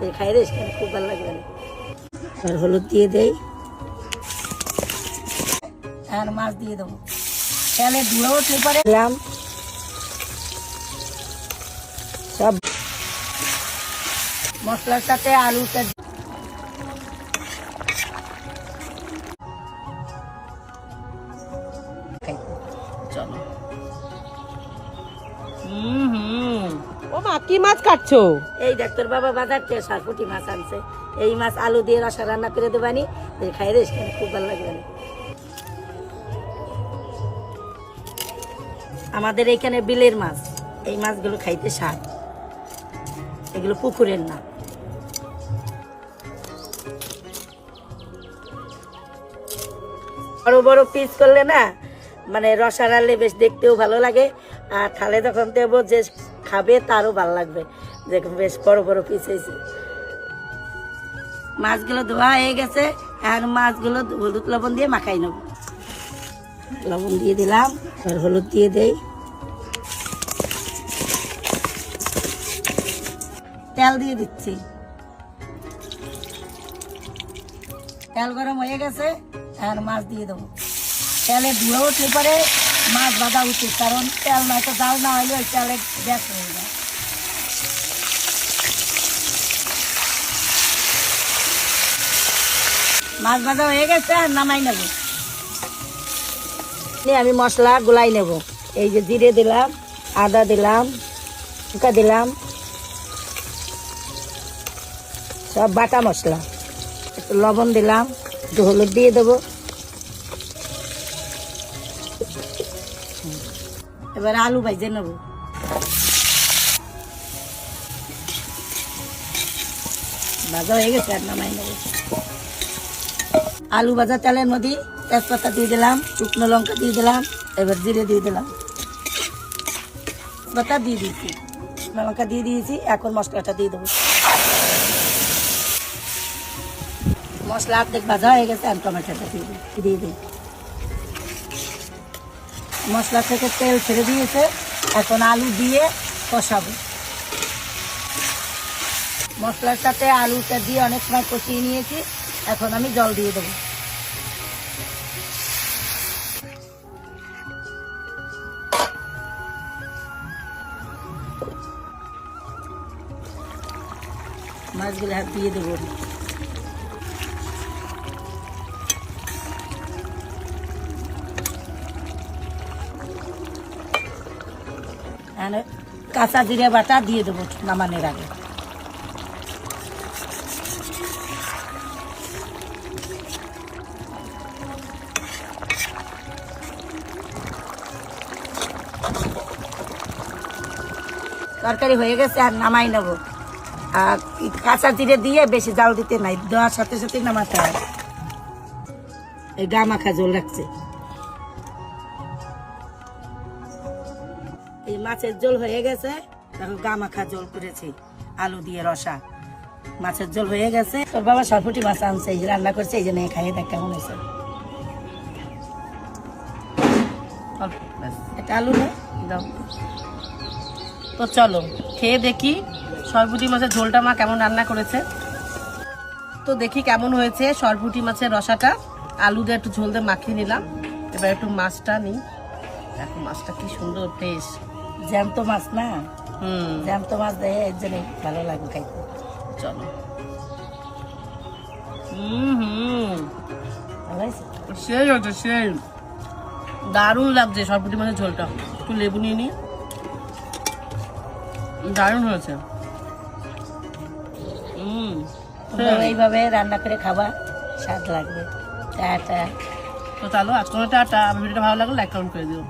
এই খাই রে সেখানে খুব ভালো লাগবে না আর হলুদ দিয়ে দেই আর মাছ দিয়ে দেবো তাহলে ধুয়ে উঠলে পরে দিলাম সব মশলার সাথে আলুটা কি মাছ কাটছো? এই বাবা বাজার মাছ আনছে। এই মাছ আলু দিয়ে রসা রান্না করে সেখানে খুব লাগবে আমাদের এইখানে বিলের মাছ। এই মাছগুলো খাইতে স্বাদ। এগুলো পুকুরের না। বড় বড় পিস করলে না মানে রসা রান্নলে বেশ দেখতেও ভালো লাগে। আর থালে যখন দেবো যে খাবে, তারও ভালো লাগবে। দেখুন বেশ বড় বড় হয়েছে। মাছগুলো ধোয়া হয়ে গেছে, আর মাছগুলো হলুদ লবণ দিয়ে মাখাই নেব। লবণ দিয়ে দিলাম, আর হলুদ দিয়ে দেই। তেল দিয়ে দিচ্ছি। তেল গরম হয়ে গেছে, আর মাছ দিয়ে দেবো। তেলে ধুয়ে উঠলে পরে। মাছ বাঁধা উচিত, কারণ তেল নয়তো জাল না হলে ওই তেলে গ্যাস হয়ে যায়। মাছ ভাজা হয়ে গেছে, আর নামাই নেব। আমি মশলা গুলাই নেব। এই যে জিরে দিলাম, আদা দিলাম, শুকা দিলাম। সব বাটা মশলা। একটু লবণ দিলাম, একটু হলুদ দিয়ে দেবো। এবার আলু ভাইজে নেব। ভাজা হয়ে গেছে, আর নামাই নেব। আলু ভাজা তেলের মধ্যে তেজপাতা দিয়ে দিলাম, শুকনো লঙ্কা দিয়ে দিলাম, এবার জিরে দিয়ে দিলাম। পাতা দিয়ে দিয়েছি লঙ্কা দিয়ে দিয়েছি, এখন মশলাটা দিয়ে দেবো। মশলা অর্ধেক ভাজা হয়ে গেছে আর টমেটোটা দিয়ে দিই দিয়ে দিই। মশলা থেকে তেল ছেড়ে দিয়েছে। এখন আলু দিয়ে কষাবো। মশলার সাথে আলুটা দিয়ে অনেক সময় কষিয়ে নিয়েছি। এখন আমি জল দিয়ে দেবো। মাছগুলো দিয়ে দেবো কাঁচা জিরে বাটা দিয়ে দেবো নামানোর আগে। তরকারি হয়ে গেছে, আর নামাই নেব। আর কাঁচা জিরে দিয়ে বেশি জাল দিতে নাই, দেওয়ার সাথে সাথে নামাতে হয়। এই গা মাখা জল রাখছে। মাছের ঝোল হয়ে গেছে। এখন গা মাখা জল করেছি আলু দিয়ে রসা। মাছের ঝোল হয়ে গেছে। তোর বাবা সরপুটি মাছ আনছে এই যে রান্না করছে এই জন্য খাইয়ে দেখ কেমন হয়েছে। এটা আলু না দাও। তো চলো খেয়ে দেখি সরপুটি মাছের ঝোলটা মা কেমন রান্না করেছে। তো দেখি কেমন হয়েছে সরপুটি মাছের রসাটা। আলু দিয়ে একটু ঝোল দিয়ে মাখিয়ে নিলাম। এবার একটু মাছটা নিই। দেখো মাছটা কি সুন্দর ফ্রেশ জ্যান্ত মাছ না? হুম। জ্যান্ত মাছ দেয় এর জন্য ভালো লাগে খাইতে। চলো। হুম হুম। সেই হচ্ছে সেই। দারুণ লাগছে সরপুটি মাছের ঝোলটা। একটু লেবু নিয়ে নিই দারুণ হয়েছে। হুম এইভাবে রান্না করে খাবা স্বাদ লাগবে। টাটা। তো চলো আজকে টাটা। ভিডিওটা ভালো লাগলে লাইক কমেন্ট করে দিও।